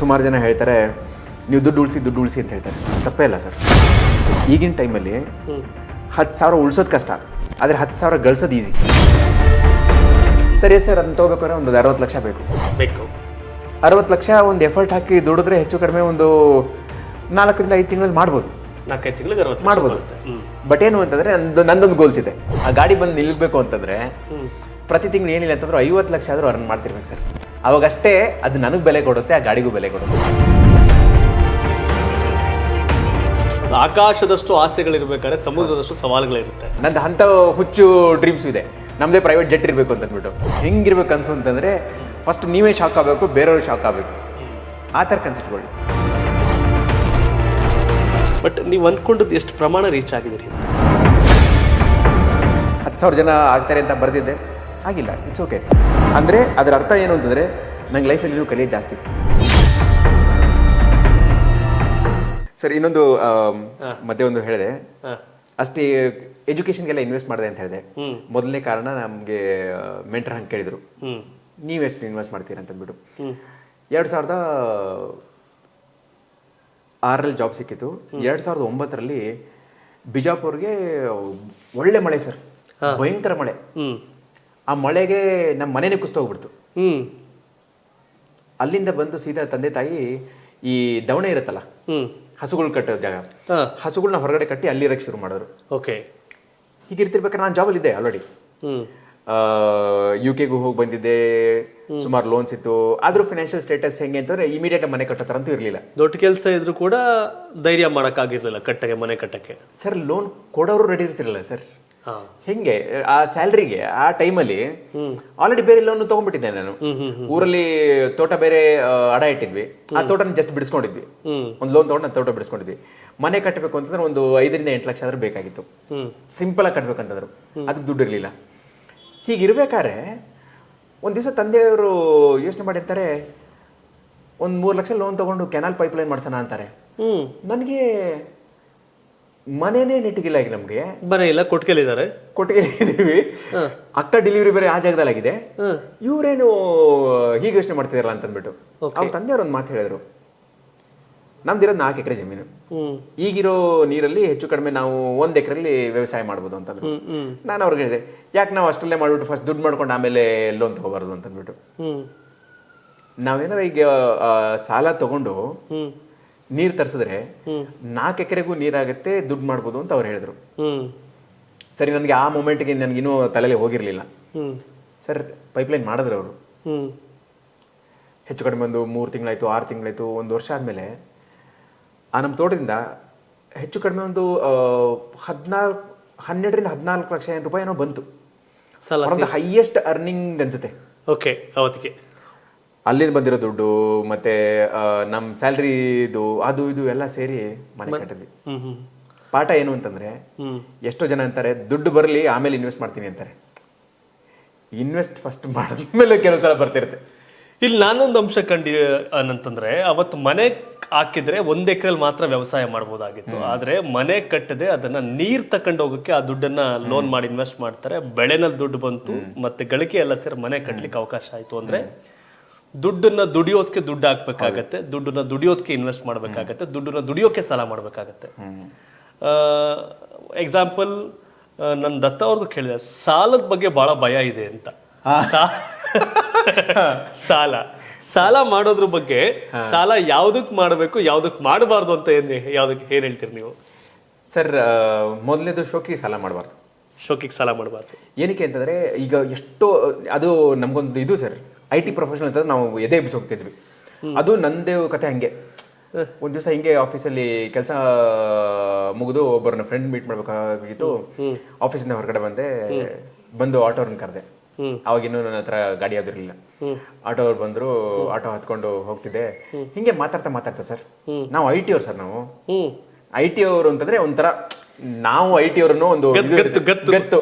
ಸುಮಾರು ಜನ ಹೇಳ್ತಾರೆ ನೀವು ದುಡ್ಡು ಉಳಿಸಿ ದುಡ್ಡು ಉಳಿಸಿ ಅಂತ ಹೇಳ್ತಾರೆ. ತಪ್ಪೇ ಇಲ್ಲ ಸರ್. ಈಗಿನ ಟೈಮಲ್ಲಿ ಹತ್ತು ಸಾವಿರ ಉಳಿಸೋದು ಕಷ್ಟ ಆದರೆ ಹತ್ತು ಸಾವಿರ ಗಳಿಸೋದು ಈಸಿ ಸರಿ ಸರ್ ಅದನ್ನ ತೊಗೋಬೇಕಾದ್ರೆ ಒಂದು ಅರವತ್ತು ಲಕ್ಷ ಬೇಕು. ಬೇಕು. ಅರವತ್ತು ಲಕ್ಷ ಒಂದು ಎಫರ್ಟ್ ಹಾಕಿ ದುಡಿದ್ರೆ ಹೆಚ್ಚು ಕಡಿಮೆ ಒಂದು ನಾಲ್ಕರಿಂದ ಐದು ತಿಂಗಳಲ್ಲಿ ಮಾಡ್ಬೋದು. ನಾಲ್ಕೈದು ತಿಂಗಳಿಗೆ ಅರವತ್ತು ಮಾಡ್ಬೋದು. ಬಟ್ ಏನು ಅಂತಂದರೆ ನಂದು ನಂದೊಂದು ಗೋಲ್ಸ್ ಇದೆ. ಆ ಗಾಡಿ ಬಂದು ನಿಲ್ಲಬೇಕು ಅಂತಂದರೆ ಪ್ರತಿ ತಿಂಗಳು ಏನಿಲ್ಲ ಅಂತಂದ್ರೆ ಐವತ್ತು ಲಕ್ಷ ಆದರೂ ಅರ್ನ್ ಮಾಡ್ತಿರ್ಬೇಕು ಸರ್. ಅವಾಗಷ್ಟೇ ಅದು ನನಗೆ ಬೆಲೆ ಕೊಡುತ್ತೆ ಆ ಗಾಡಿಗೂ ಬೆಲೆ ಕೊಡುತ್ತೆ. ಆಕಾಶದಷ್ಟು ಆಸೆಗಳಿರ್ಬೇಕಾದ್ರೆ ಸಮುದ್ರದಷ್ಟು ಸವಾಲುಗಳಿರುತ್ತೆ. ನಂದು ಅಂಥ ಹುಚ್ಚು ಡ್ರೀಮ್ಸ್ ಇದೆ. ನಮ್ಮದೇ ಪ್ರೈವೇಟ್ ಜೆಟ್ ಇರಬೇಕು ಅಂತ ಅಂದ್ಬಿಟ್ಟು ಹೆಂಗಿರ್ಬೇಕು ಅನ್ಸು ಅಂತಂದರೆ ಫಸ್ಟ್ ನೀವೇ ಶಾಕ್ ಆಗಬೇಕು ಬೇರೆಯವ್ರು ಶಾಕ್ ಆಗಬೇಕು. ಆ ಥರ ಕನ್ಸಿಟ್ಕೊಳ್ಳಿ ಬಟ್ ನೀವು ಅಂದ್ಕೊಂಡದ್ದು ಎಷ್ಟು ಪ್ರಮಾಣ ರೀಚ್ ಆಗಿದ್ದೀರಿ ಹತ್ತು ಸಾವಿರ ಜನ ಆಗ್ತಾರೆ ಅಂತ ಬರೆದಿದ್ದೆ. ಆಗಿಲ್ಲ ಇಟ್ಸ್ ಓಕೆ ಅಂದರೆ ಅದರ ಅರ್ಥ ಏನು ಅಂತಂದರೆ ನಂಗೆ ಲೈಫಲ್ಲಿ ನೀವು ಕಲಿಯೋದು ಜಾಸ್ತಿ. ಸರ್ ಇನ್ನೊಂದು ಮಧ್ಯ ಮಧ್ಯೆ ಒಂದು ಹೇಳಿದೆ. ಅಷ್ಟೇ ಎಜುಕೇಷನ್ಗೆಲ್ಲ ಇನ್ವೆಸ್ಟ್ ಮಾಡಿದೆ ಅಂತ ಹೇಳಿದೆ. ಮೊದಲನೇ ಕಾರಣ ನಮಗೆ ಮೆಂಟರ್ ಹಂಗೆ ಕೇಳಿದರು. ಎಷ್ಟು ಇನ್ವೆಸ್ಟ್ ಮಾಡ್ತೀರಾ ಅಂತ ಅಂದ್ಬಿಟ್ಟು ಎರಡು ಸಾವಿರದ ಆರರಲ್ಲಿ ಜಾಬ್ ಸಿಕ್ಕಿತ್ತು. ಎರಡು ಸಾವಿರದ ಒಂಬತ್ತರಲ್ಲಿ ಬಿಜಾಪುರ್ಗೆ ಒಳ್ಳೆ ಮಳೆ ಸರ್. ಭಯಂಕರ ಮಳೆ. ಆ ಮಳೆಗೆ ನಮ್ಮ ಮನೆನೇ ಕುಸ್ತು ಹೋಗ್ಬಿಡ್ತು. ಹ್ಮ್. ಅಲ್ಲಿಂದ ಬಂದು ಸೀದಾ ತಂದೆ ತಾಯಿ ಈ ದವಣೆ ಇರುತ್ತಲ್ಲ ಹ್ಮ್. ಹಸುಗಳು ಕಟ್ಟೋ ಜಾಗ ಹಾ. ಹಸುಗಳನ್ನ ಹೊರಗಡೆ ಕಟ್ಟಿ ಅಲ್ಲಿರಕ್ಕೆ ಶುರು ಮಾಡಿದ್ರು. ಓಕೆ. ಹೀಗಿರ್ತಿರ್ಬೇಕಾದ್ರೆ ನಾನು ಜಾಬಲ್ಲಿದ್ದೆ ಆಲ್ರೆಡಿ ಹ್ಞೂ ಯು ಕೆಗೂ ಹೋಗಿ ಬಂದಿದ್ದೆ ಸುಮಾರು ಲೋನ್ಸ್ ಇತ್ತು. ಆದ್ರೂ ಫೈನಾನ್ಷಿಯಲ್ ಸ್ಟೇಟಸ್ ಹೆಂಗೆ ಅಂತಂದ್ರೆ ಇಮಿಡಿಯೇಟ್ ಮನೆ ಕಟ್ಟೋ ಥರ ಅಂತೂ ಇರಲಿಲ್ಲ. ದೊಡ್ಡ ಕೆಲಸ ಇದ್ರೂ ಕೂಡ ಧೈರ್ಯ ಮಾಡೋಕ್ಕಾಗಿರ್ಲಿಲ್ಲ ಕಟ್ಟಕ್ಕೆ ಮನೆ ಕಟ್ಟಕ್ಕೆ. ಸರ್ ಲೋನ್ ಕೊಡೋರು ರೆಡಿ ಇರ್ತಿರಲಿಲ್ಲ ಸರ್. ಹೆಂಗೆ? ಆ ಸ್ಯಾಲ್ರಿಗೆ ಆ ಟೈಮಲ್ಲಿ ಆಲ್ರೆಡಿ ಬೇರೆ ಲೋನ್ ತಗೊಂಡ್ಬಿಟ್ಟಿದ್ದೆ ನಾನು. ಊರಲ್ಲಿ ತೋಟ ಬೇರೆ ಅಡ ಇಟ್ಟಿದ್ವಿ. ಆ ತೋಟನ ಜಸ್ಟ್ ಬಿಡಿಸ್ಕೊಂಡಿದ್ವಿ. ಒಂದು ಲೋನ್ ತಗೊಂಡು ತೋಟ ಬಿಡಿಸ್ಕೊಂಡಿದ್ವಿ. ಮನೆ ಕಟ್ಟಬೇಕು ಅಂತಂದ್ರೆ ಒಂದು ಐದರಿಂದ ಎಂಟು ಲಕ್ಷ ಆದ್ರೂ ಬೇಕಾಗಿತ್ತು. ಸಿಂಪಲ್ ಆಗಿ ಕಟ್ಬೇಕಂತಂದ್ರು ಅದಕ್ಕೆ ದುಡ್ಡು ಇರಲಿಲ್ಲ. ಹೀಗಿರ್ಬೇಕಾದ್ರೆ ಒಂದು ದಿವಸ ತಂದೆಯವರು ಯೋಚನೆ ಮಾಡಿರ್ತಾರೆ ಒಂದು ಮೂರು ಲಕ್ಷ ಲೋನ್ ತಗೊಂಡು ಕೆನಾಲ್ ಪೈಪ್ ಲೈನ್ ಮಾಡ್ಸೋಣ ಅಂತಾರೆ. ನನಗೆ ಮನೆನೇ ನೆಟ್ಟಿಗಿಲ್ಲ ಈಗ ನಮಗೆ. ಮನೆ ಇಲ್ಲ ಕೊಟ್ಕೆಲಿದ್ದಾರೆ ಕೊಟ್ಟಿಗೆ ಇದೀವಿ ಅಕ್ಕ ಡೆಲಿವರಿ ಬೇರೆ ಆ ಜಾಗದಲ್ಲಿ ಆಗಿದೆ ಇವರೇನು ಹೀಗೆ ಯೋಚನೆ ಮಾಡ್ತಿದಾರಲ್ಲ ಅಂತ ಅಂದ್ಬಿಟ್ಟು ಅವ್ರ ತಂದೆಯವ್ರು ಒಂದು ಮಾತು ಹೇಳಿದ್ರು. ನಮ್ದಿರೋದು ನಾಲ್ಕು ಎಕರೆ ಜಮೀನು. ಈಗಿರೋ ನೀರಲ್ಲಿ ಹೆಚ್ಚು ಕಡಿಮೆ ನಾವು ಒಂದ್ ಎಕರೆಲ್ಲಿ ವ್ಯವಸಾಯ ಮಾಡ್ಬೋದು ಅಂತಂದ್ರು. ನಾನು ಅವ್ರಿಗೆ ಹೇಳಿದೆ ಯಾಕೆ ನಾವು ಅಷ್ಟಲ್ಲೇ ಮಾಡ್ಬಿಟ್ಟು ಫಸ್ಟ್ ದುಡ್ಡು ಮಾಡ್ಕೊಂಡು ಆಮೇಲೆ ಲೋನ್ ತಗೋಬಾರ್ದು ಅಂತಂದ್ಬಿಟ್ಟು. ನಾವೇನಾರ ಈಗ ಆ, ಸಾಲ ತಗೊಂಡು ನೀರು ತರಿಸಿದ್ರೆ. ನಾಲ್ಕು ಎಕರೆಗೂ ನೀರಾಗುತ್ತೆ ದುಡ್ಡು ಮಾಡ್ಬೋದು ಅಂತ ಅವ್ರು ಹೇಳಿದ್ರು. ಸರಿ ನನಗೆ ಆ ಮೂಮೆಂಟ್ಗೆ ನನಗಿನ್ನೂ ತಲೆಯಲ್ಲಿ ಹೋಗಿರಲಿಲ್ಲ. ಸರ್ ಪೈಪ್ಲೈನ್ ಮಾಡಿದ್ರು ಅವರು. ಹೆಚ್ಚು ಕಡಿಮೆ ಒಂದು ಮೂರು ತಿಂಗಳಾಯ್ತು ಆರು ತಿಂಗಳಾಯ್ತು ಒಂದು ವರ್ಷ ಆದಮೇಲೆ ಆ ನಮ್ಮ ತೋಟದಿಂದ ಹೆಚ್ಚು ಕಡಿಮೆ ಒಂದು ಹದಿನಾಲ್ಕು ಹನ್ನೆರಡರಿಂದ ಹದಿನಾಲ್ಕು ಲಕ್ಷ ರೂಪಾಯಿ ಏನೋ ಬಂತು. ಹೈಯೆಸ್ಟ್ ಅರ್ನಿಂಗ್ ಅನ್ಸುತ್ತೆ. ಓಕೆ ಅವತ್ತಿಗೆ. ಅಲ್ಲಿಂದ ಬಂದಿರೋ ದುಡ್ಡು ಮತ್ತೆ ನಮ್ಮ ಸ್ಯಾಲ್ರಿದು ಅದು ಇದು ಎಲ್ಲ ಸೇರಿ ಮನೆ ಹ್ಮ್ ಪಾಠ ಏನು ಅಂತಂದ್ರೆ ಎಷ್ಟೋ ಜನ ಅಂತಾರೆ ದುಡ್ಡು ಬರಲಿ ಆಮೇಲೆ ಇನ್ವೆಸ್ಟ್ ಮಾಡ್ತೀನಿ ಅಂತಾರೆ. ಇನ್ವೆಸ್ಟ್ ಫಸ್ಟ್ ಮಾಡಿದ್ಮೇಲೆ ಕೆಲವು ಸಲ ಬರ್ತಿರುತ್ತೆ. ಇಲ್ಲಿ ನಾನೊಂದು ಅಂಶ ಕಂಡಿ ಅನ್ನಂತಂದ್ರೆ ಅವತ್ತು ಮನೆ ಹಾಕಿದ್ರೆ ಒಂದ್ ಎಕರೆಲ್ ಮಾತ್ರ ವ್ಯವಸಾಯ ಮಾಡಬಹುದಾಗಿತ್ತು ಆದ್ರೆ ಮನೆ ಕಟ್ಟದೆ ಅದನ್ನ ನೀರ್ ತಕೊಂಡು ಹೋಗಕ್ಕೆ ಆ ದುಡ್ಡನ್ನ ಲೋನ್ ಮಾಡಿ ಇನ್ವೆಸ್ಟ್ ಮಾಡ್ತಾರೆ. ಬೆಳೆನಲ್ಲಿ ದುಡ್ಡು ಬಂತು ಮತ್ತೆ ಗಳಿಕೆ ಎಲ್ಲ ಸೇರಿ ಮನೆ ಕಟ್ಲಿಕ್ಕೆ ಅವಕಾಶ ಆಯ್ತು ಅಂದ್ರೆ ದುಡ್ಡನ್ನ ದುಡಿಯೋದಕ್ಕೆ ದುಡ್ಡು ಹಾಕ್ಬೇಕಾಗತ್ತೆ ದುಡ್ಡನ್ನ ದುಡಿಯೋದಕ್ಕೆ ಇನ್ವೆಸ್ಟ್ ಮಾಡಬೇಕಾಗತ್ತೆ ದುಡ್ಡನ್ನ ದುಡಿಯೋಕೆ ಸಾಲ ಮಾಡಬೇಕಾಗತ್ತೆ. ಎಕ್ಸಾಂಪಲ್ ನನ್ನ ದತ್ತ ಅವ್ರದ್ದು ಕೇಳಿದೆ ಸಾಲದ ಬಗ್ಗೆ ಬಹಳ ಭಯ ಇದೆ ಅಂತ. ಸಾಲ. ಸಾಲ ಮಾಡೋದ್ರ ಬಗ್ಗೆ ಸಾಲ ಯಾವ್ದಕ್ ಮಾಡಬೇಕು ಯಾವ್ದಕ್ ಮಾಡಬಾರ್ದು ಅಂತ ಏನ್ ಯಾವ್ದಕ್ ಏನ್ ಹೇಳ್ತೀರಿ ನೀವು? ಸರ್ ಮೊದಲನೇದು ಶೋಕಿ ಸಾಲ ಮಾಡಬಾರ್ದು. ಶೋಕಿಗೆ ಸಾಲ ಮಾಡಬಾರ್ದು. ಏನಕ್ಕೆ ಅಂತಂದ್ರೆ ಈಗ ಎಷ್ಟೋ ಅದು ನಮ್ಗೊಂದು ಇದು ಸರ್ ಐ ಟಿ ಪ್ರೊಫೆಷನಲ್ ಅಂತ ನಾವು ಎದೆ ಎಬ್ಬಿಸಿ ಹೋಗ್ತಿದ್ವಿ. ಅದು ನಂದೇ ಕತೆ ಹಂಗೆ. ಒಂದ್ ದಿವಸ ಹಿಂಗೆ ಆಫೀಸಲ್ಲಿ ಕೆಲಸ ಮುಗಿದು ಒಬ್ಬರನ್ನ ಫ್ರೆಂಡ್ ಮೀಟ್ ಮಾಡ್ಬೇಕಾಗಿತ್ತು. ಆಫೀಸಿಂದ ಹೊರಗಡೆ ಬಂದೆ. ಬಂದು ಆಟೋರನ್ನ ಕರೆದೆ. ಅವಾಗ ಇನ್ನೂ ನನ್ನ ಹತ್ರ ಗಾಡಿ ಯಾವ್ದಿರ್ಲಿಲ್ಲ ಆಟೋ ಅವ್ರು ಬಂದ್ರು ಆಟೋ ಹತ್ಕೊಂಡು ಹೋಗ್ತಿದ್ದೆ. ಹಿಂಗೆ ಮಾತಾಡ್ತಾ ಮಾತಾಡ್ತಾ ಸರ್. ನಾವು ಐ ಟಿ ಅವ್ರು ಸರ್ ನಾವು. ಐ ಟಿ ಅವರು ಅಂತಂದ್ರೆ ಒಂಥರ ನಾವು ಐ ಟಿ ಅವ್ರನ್ನು ಒಂದು ಗತ್ತು,